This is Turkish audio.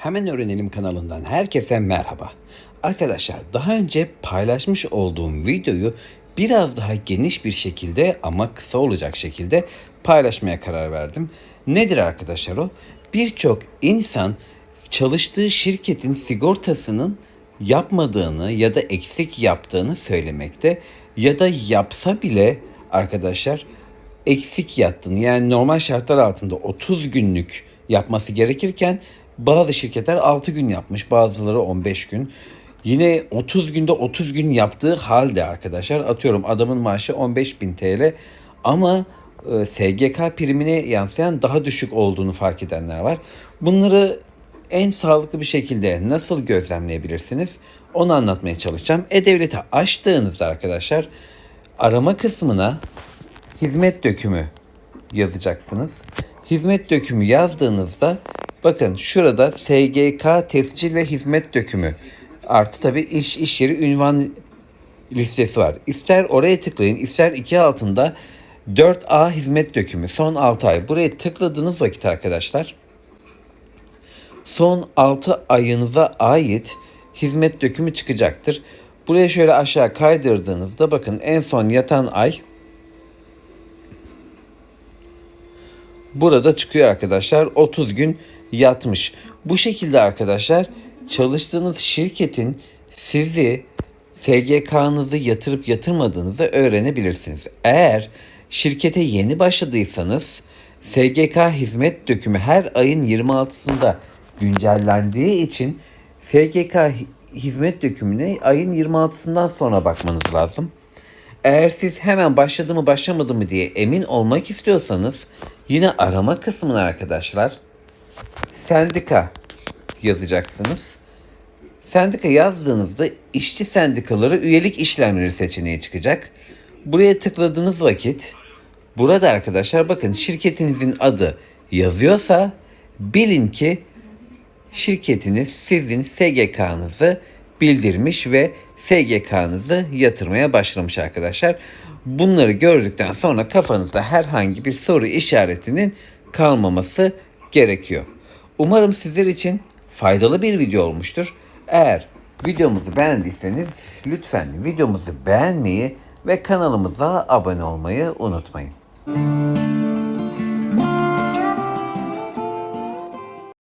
Hemen Öğrenelim kanalından herkese merhaba. Arkadaşlar daha önce paylaşmış olduğum videoyu biraz daha geniş bir şekilde ama kısa olacak şekilde paylaşmaya karar verdim. Nedir arkadaşlar o? Birçok insan çalıştığı şirketin sigortasının yapmadığını ya da eksik yaptığını söylemekte ya da yapsa bile arkadaşlar eksik yattığını yani normal şartlar altında 30 günlük yapması gerekirken bazı şirketler 6 gün yapmış bazıları 15 gün. Yine 30 günde 30 gün yaptığı halde arkadaşlar atıyorum adamın maaşı 15.000 TL ama e, SGK primine yansıyan daha düşük olduğunu fark edenler var. Bunları en sağlıklı bir şekilde nasıl gözlemleyebilirsiniz? Onu anlatmaya çalışacağım. E-Devlet'i açtığınızda arkadaşlar arama kısmına hizmet dökümü yazacaksınız. Hizmet dökümü yazdığınızda bakın şurada SGK tescil ve hizmet dökümü artı tabi iş iş yeri ünvan listesi var. İster oraya tıklayın ister iki altında 4A hizmet dökümü son 6 ay. Buraya tıkladığınız vakit arkadaşlar son 6 ayınıza ait hizmet dökümü çıkacaktır. Buraya şöyle aşağı kaydırdığınızda bakın en son yatan ay burada çıkıyor arkadaşlar. 30 gün yatmış. Bu şekilde arkadaşlar çalıştığınız şirketin sizi SGK'nızı yatırıp yatırmadığınızı öğrenebilirsiniz. Eğer şirkete yeni başladıysanız SGK hizmet dökümü her ayın 26'sında güncellendiği için SGK hizmet dökümüne ayın 26'sından sonra bakmanız lazım. Eğer siz hemen başladı mı başlamadı mı diye emin olmak istiyorsanız yine arama kısmına arkadaşlar sendika yazacaksınız. Sendika yazdığınızda işçi sendikaları üyelik işlemleri seçeneği çıkacak. Buraya tıkladığınız vakit burada arkadaşlar bakın şirketinizin adı yazıyorsa bilin ki şirketiniz sizin SGK'nızı bildirmiş ve SGK'nızı yatırmaya başlamış arkadaşlar. Bunları gördükten sonra kafanızda herhangi bir soru işaretinin kalmaması gerekiyor. Umarım sizler için faydalı bir video olmuştur. Eğer videomuzu beğendiyseniz lütfen videomuzu beğenmeyi ve kanalımıza abone olmayı unutmayın.